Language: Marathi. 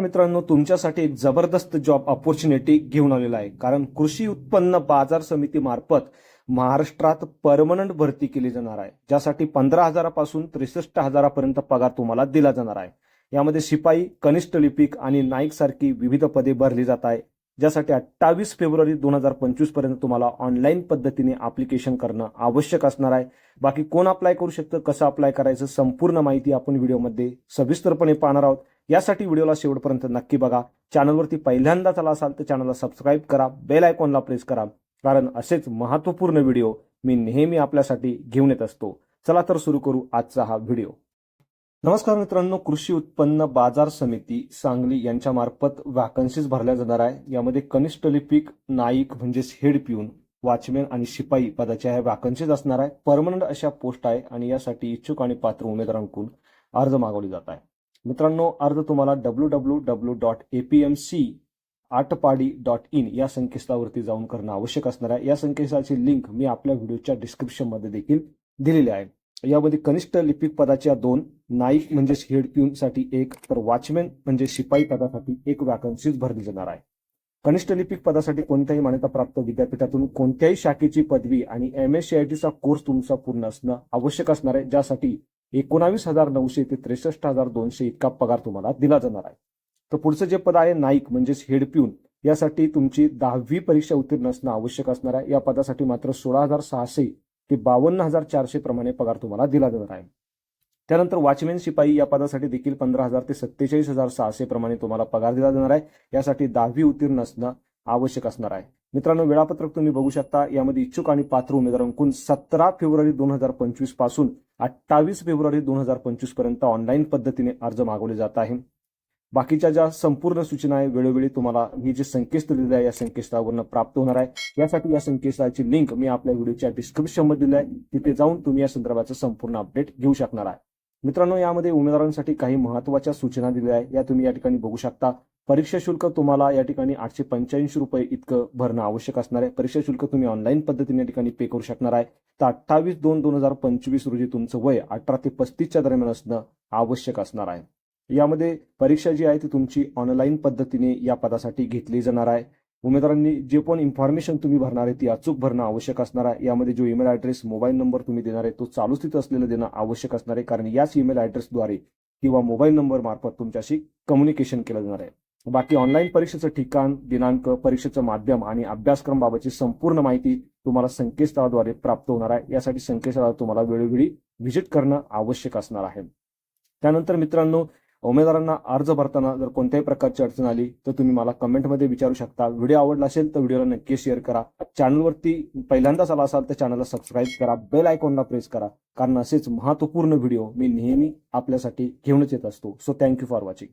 मित्रांनो तुमच्यासाठी एक जबरदस्त जॉब ऑपॉर्च्युनिटी घेऊन आलेला आहे. कारण कृषी उत्पन्न बाजार समिती मार्फत महाराष्ट्रात परमनंट भरती केली जाणार आहे. ज्यासाठी पंधरा हजारापासून त्रेसष्ट हजारापर्यंत पगार तुम्हाला दिला जाणार आहे. यामध्ये शिपाई कनिष्ठ लिपिक आणि नाईक सारखी विविध पदे भरली जात आहे. ज्यासाठी अठ्ठावीस फेब्रुवारी दोन हजार पंचवीसपर्यंत तुम्हाला ऑनलाईन पद्धतीने अप्लिकेशन करणं आवश्यक असणार आहे. बाकी कोण अप्लाय करू शकतं कसं अप्लाय करायचं संपूर्ण माहिती आपण व्हिडिओमध्ये सविस्तरपणे पाहणार आहोत. यासाठी व्हिडिओला शेवटपर्यंत नक्की बघा. चॅनलवरती पहिल्यांदा आला असाल तर चॅनलला सबस्क्राईब करा. बेल आयकॉनला प्रेस करा. कारण असेच महत्त्वपूर्ण व्हिडिओ मी नेहमी आपल्यासाठी घेऊन येत असतो. चला तर सुरू करू आजचा हा व्हिडिओ. नमस्कार मित्रांनो. कृषी उत्पन्न बाजार समिती सांगली यांच्या मार्फत व्हॅकन्सीज भरल्या जाणार आहे. यामध्ये कनिष्ठ लिपिक नाईक म्हणजेच हेड पिऊन वॉचमॅन आणि शिपाई पदाच्या ह्या व्हॅकन्सीज असणार आहे. परमनंट अशा पोस्ट आहे आणि यासाठी इच्छुक आणि पात्र उमेदवारांकडून अर्ज मागवले जात आहे. मित्रांनो अर्ज तुम्हाला W W W dot APMC Atpadi dot in या संकेतस्थळावरती जाऊन करणं आवश्यक असणार आहे. या संकेतस्थळाची लिंक मी आपल्या व्हिडिओच्या डिस्क्रिप्शनमध्ये देखील दिलेली आहे. यामध्ये कनिष्ठ लिपिक पदाच्या दोन नाईक म्हणजेच हेडसाठी एक तर वॉचमॅन म्हणजे शिपाई पदासाठी एक वॅकन्सीज भरली जाणार आहे. कनिष्ठ लिपिक पदासाठी कोणत्याही मान्यताप्राप्त विद्यापीठातून कोणत्याही शाखेची पदवी आणि एम एस सी आय चा कोर्स तुमचा पूर्ण असणं आवश्यक असणार आहे. ज्यासाठी एकोणावीस हजार नऊशे ते त्रेसष्ट हजार दोनशे इतका पगार तुम्हाला दिला जाणार आहे. तर पुढचं जे पद आहे नाईक म्हणजेच हेडप्यून यासाठी तुमची दहावी परीक्षा उत्तीर्ण असणं आवश्यक असणार आहे. या पदासाठी मात्र सोळा हजार सहाशे ते बावन्न हजार चारशे प्रमाणे पगार तुम्हाला दिला जाणार आहे. त्यानंतर वॉचमॅन शिपाई या पदासाठी देखील पंधरा हजार ते सत्तेचाळीस हजार सहाशे प्रमाणे तुम्हाला पगार दिला जाणार आहे. यासाठी दहावी उत्तीर्ण असणं आवश्यक असणार आहे. मित्रांनो वेळापत्रक तुम्ही बघू शकता. यामध्ये इच्छुक आणि पात्र उमेदवारांकडून सतरा फेब्रुवारी दोन हजार पंचवीसपासून अठ्ठावीस फेब्रुवारी दोन हजार पंचवीसपर्यंत ऑनलाईन पद्धतीने अर्ज मागवले जात आहे. बाकीच्या ज्या संपूर्ण सूचना आहे वेळोवेळी तुम्हाला ही जे संकेतस्थळ दिलेलं आहे या संकेतस्थळावरून प्राप्त होणार आहे. यासाठी या संकेतस्थळाची लिंक मी आपल्या व्हिडिओच्या डिस्क्रिप्शनमध्ये दिली आहे. तिथे जाऊन तुम्ही या संदर्भाचं संपूर्ण अपडेट घेऊ शकणार आहे. मित्रांनो यामध्ये उमेदवारांसाठी काही महत्त्वाच्या सूचना दिल्या आहे या तुम्ही या ठिकाणी बघू शकता. परीक्षा शुल्क तुम्हाला या ठिकाणी आठशे पंच्याऐंशी रुपये इतकं भरणं आवश्यक असणार आहे. परीक्षा शुल्क तुम्ही ऑनलाईन पद्धतीने या ठिकाणी पे करू शकणार आहे. तर अठ्ठावीस दोन दोन हजार पंचवीस रोजी तुमचं वय अठरा ते पस्तीसच्या दरम्यान असणं आवश्यक असणार आहे. यामध्ये परीक्षा जी आहे ती तुमची ऑनलाईन पद्धतीने या पदासाठी घेतली जाणार आहे. उमेदवारांनी जे पण इन्फॉर्मेशन तुम्ही भरणार आहे ती अचूक भरणं आवश्यक असणार आहे. यामध्ये जो ईमेल ऍड्रेस मोबाईल नंबर तुम्ही देणार आहे तो चालू स्थित असलेलं देणं आवश्यक असणार आहे. कारण याच ईमेल ऍड्रेसद्वारे किंवा मोबाईल नंबर मार्फत तुमच्याशी कम्युनिकेशन केलं जाणार आहे. बाकी ऑनलाईन परीक्षेचं ठिकाण दिनांक परीक्षेचं माध्यम आणि अभ्यासक्रमाबाबतची संपूर्ण माहिती तुम्हाला संकेतस्थळाद्वारे प्राप्त होणार आहे. यासाठी संकेतस्थळाला तुम्हाला वेळोवेळी व्हिजिट करणं आवश्यक असणार आहे. त्यानंतर मित्रांनो उमेदवारांना अर्ज भरताना जर कोणत्याही प्रकारची अडचण आली तर तुम्ही मला कमेंटमध्ये विचारू शकता. व्हिडिओ आवडला असेल तर व्हिडिओला नक्की शेअर करा. चॅनलवरती पहिल्यांदाच आला असाल तर चॅनलला सबस्क्राईब करा. बेल आयकॉनला प्रेस करा कारण असेच महत्त्वपूर्ण व्हिडिओ मी नेहमी आपल्यासाठी घेऊनच येत असतो. So thank you for watching